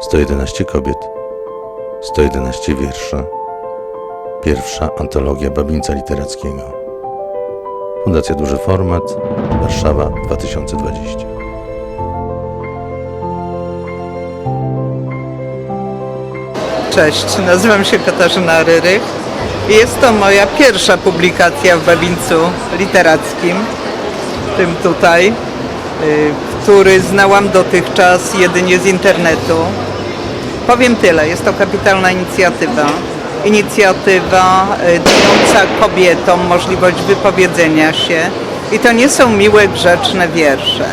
111 kobiet, 111 wierszy. Pierwsza antologia Babińca Literackiego. Fundacja Duży Format, Warszawa 2020. Cześć, nazywam się Katarzyna Ryrych. Jest to moja pierwsza publikacja w Babińcu Literackim, tym tutaj, y, który znałam dotychczas jedynie z internetu. Powiem tyle, jest to kapitalna inicjatywa. Inicjatywa y, dająca kobietom możliwość wypowiedzenia się i to nie są miłe, grzeczne wiersze.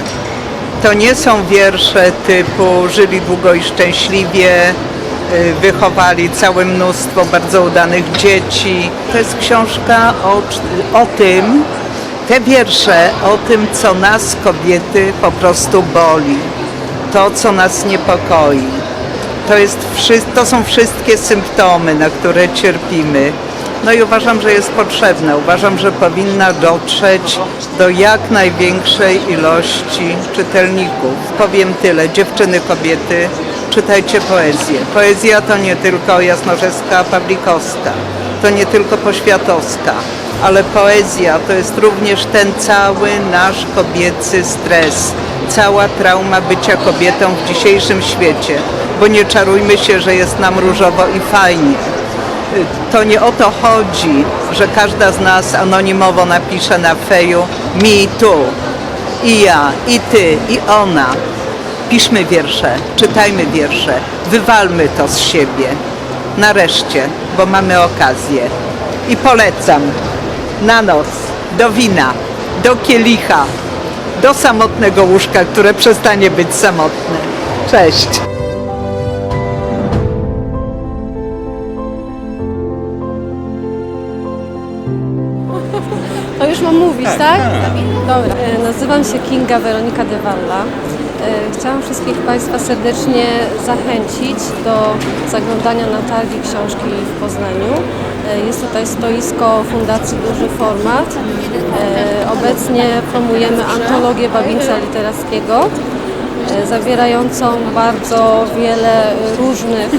To nie są wiersze typu żyli długo i szczęśliwie, y, wychowali całe mnóstwo bardzo udanych dzieci. To jest książka o, o tym, te wiersze o tym, co nas kobiety po prostu boli, to, co nas niepokoi. To, jest, to są wszystkie symptomy, na które cierpimy. No i uważam, że jest potrzebna. Uważam, że powinna dotrzeć do jak największej ilości czytelników. Powiem tyle, dziewczyny, kobiety, czytajcie poezję. Poezja to nie tylko Jasnorzewska, Pawlikowska, to nie tylko Poświatowska, ale poezja to jest również ten cały nasz kobiecy stres, cała trauma bycia kobietą w dzisiejszym świecie, bo nie czarujmy się, że jest nam różowo i fajnie. To nie o to chodzi, że każda z nas anonimowo napisze na feju mi tu, i ja, i ty, i ona. Piszmy wiersze, czytajmy wiersze, wywalmy to z siebie. Nareszcie, bo mamy okazję. I polecam na noc, do wina, do kielicha, do samotnego łóżka, które przestanie być samotne. Cześć! To już mam mówić, tak? Dobra. E, Nazywam się Kinga Weronika De Valla. E, Chciałam wszystkich Państwa serdecznie zachęcić do zaglądania na targi książki w Poznaniu. E, Jest tutaj stoisko Fundacji Duży Format. E, Obecnie promujemy antologię Babińca Literackiego zawierającą bardzo wiele różnych e,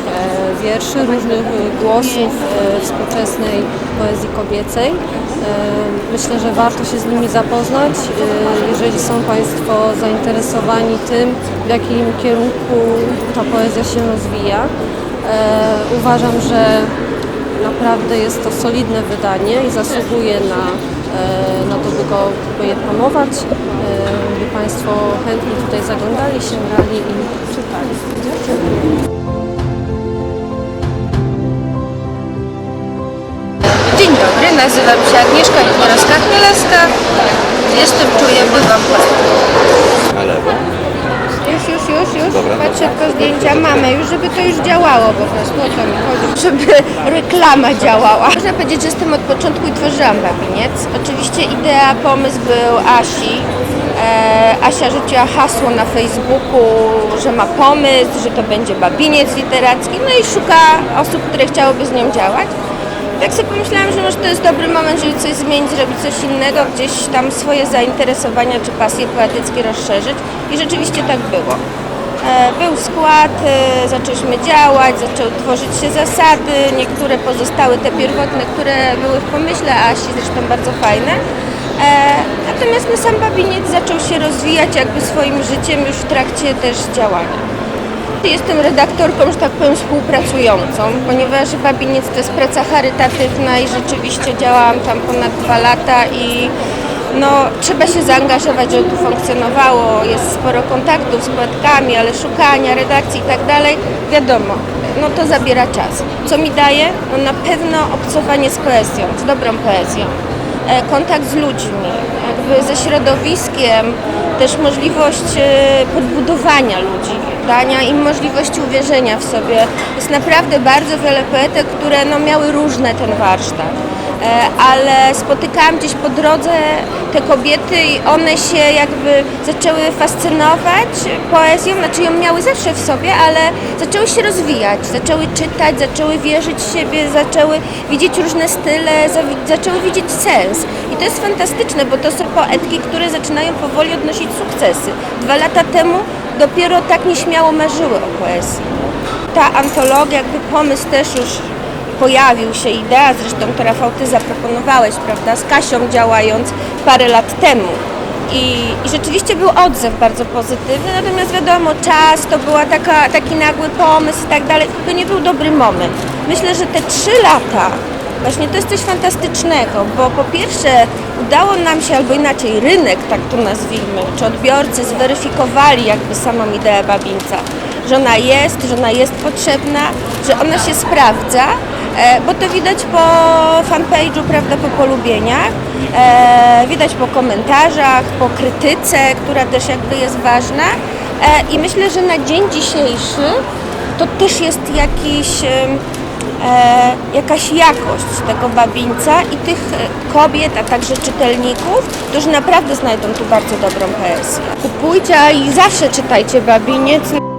wierszy, różnych e, głosów e, współczesnej poezji kobiecej. E, Myślę, że warto się z nimi zapoznać, e, jeżeli są Państwo zainteresowani tym, w jakim kierunku ta poezja się rozwija. E, Uważam, że naprawdę jest to solidne wydanie i zasługuje na, e, na to, by go je promować, e, by Państwo chętnie tutaj zaglądali, sięgali i czytali. Dzień dobry, nazywam się Agnieszka Litworowska-Chmielewska. Jestem czuję, bywam Na lewo. Już, już, już, już. Dobra, Patrzę tylko zdjęcia mamy, już żeby to już działało po prostu, o co mi chodzi. Żeby reklama działała. Można powiedzieć, że jestem od początku i tworzyłam Babiniec. Oczywiście idea, pomysł był Asi. E, Asia rzuciła hasło na Facebooku, że ma pomysł, że to będzie Babiniec literacki, no i szuka osób, które chciałyby z nią działać. Tak sobie pomyślałam, że może to jest dobry moment, żeby coś zmienić, zrobić coś innego, gdzieś tam swoje zainteresowania czy pasje poetyckie rozszerzyć i rzeczywiście tak było. E, Był skład, e, zaczęliśmy działać, zaczęły tworzyć się zasady, niektóre pozostały te pierwotne, które były w pomyśle Asi, zresztą bardzo fajne. Natomiast no, sam Babiniec zaczął się rozwijać jakby swoim życiem już w trakcie też działania. Jestem redaktorką, że tak powiem, współpracującą, ponieważ Babiniec to jest praca charytatywna i rzeczywiście działałam tam ponad dwa lata i no, trzeba się zaangażować, żeby to funkcjonowało. Jest sporo kontaktów z poetkami, ale szukania, redakcji i tak dalej, wiadomo, no to zabiera czas. Co mi daje? No na pewno obcowanie z poezją, z dobrą poezją kontakt z ludźmi, jakby ze środowiskiem, też możliwość e, podbudowania ludzi, dania im możliwości uwierzenia w sobie. Jest naprawdę bardzo wiele poetek, które no, miały różne ten warsztat. Ale spotykałam gdzieś po drodze te kobiety i one się jakby zaczęły fascynować poezją, znaczy ją miały zawsze w sobie, ale zaczęły się rozwijać, zaczęły czytać, zaczęły wierzyć w siebie, zaczęły widzieć różne style, zaczęły widzieć sens. I to jest fantastyczne, bo to są poetki, które zaczynają powoli odnosić sukcesy. Dwa lata temu dopiero tak nieśmiało marzyły o poezji. Ta antologia, jakby pomysł też już pojawił się, idea zresztą, która Rafał, Ty zaproponowałeś, prawda, z Kasią działając parę lat temu. I, I rzeczywiście był odzew bardzo pozytywny, natomiast wiadomo, czas to była taka, taki nagły pomysł i tak dalej, to nie był dobry moment. Myślę, że te trzy lata Właśnie to jest coś fantastycznego, bo po pierwsze udało nam się, albo inaczej rynek, tak to nazwijmy, czy odbiorcy zweryfikowali jakby samą ideę Babińca, że ona jest, że ona jest potrzebna, że ona się sprawdza, e, bo to widać po fanpage'u, prawda, po polubieniach, e, widać po komentarzach, po krytyce, która też jakby jest ważna e, i myślę, że na dzień dzisiejszy to też jest jakiś... jakaś jakość tego babińca i tych kobiet, a także czytelników, którzy naprawdę znajdą tu bardzo dobrą poezję. Kupujcie i zawsze czytajcie babiniec.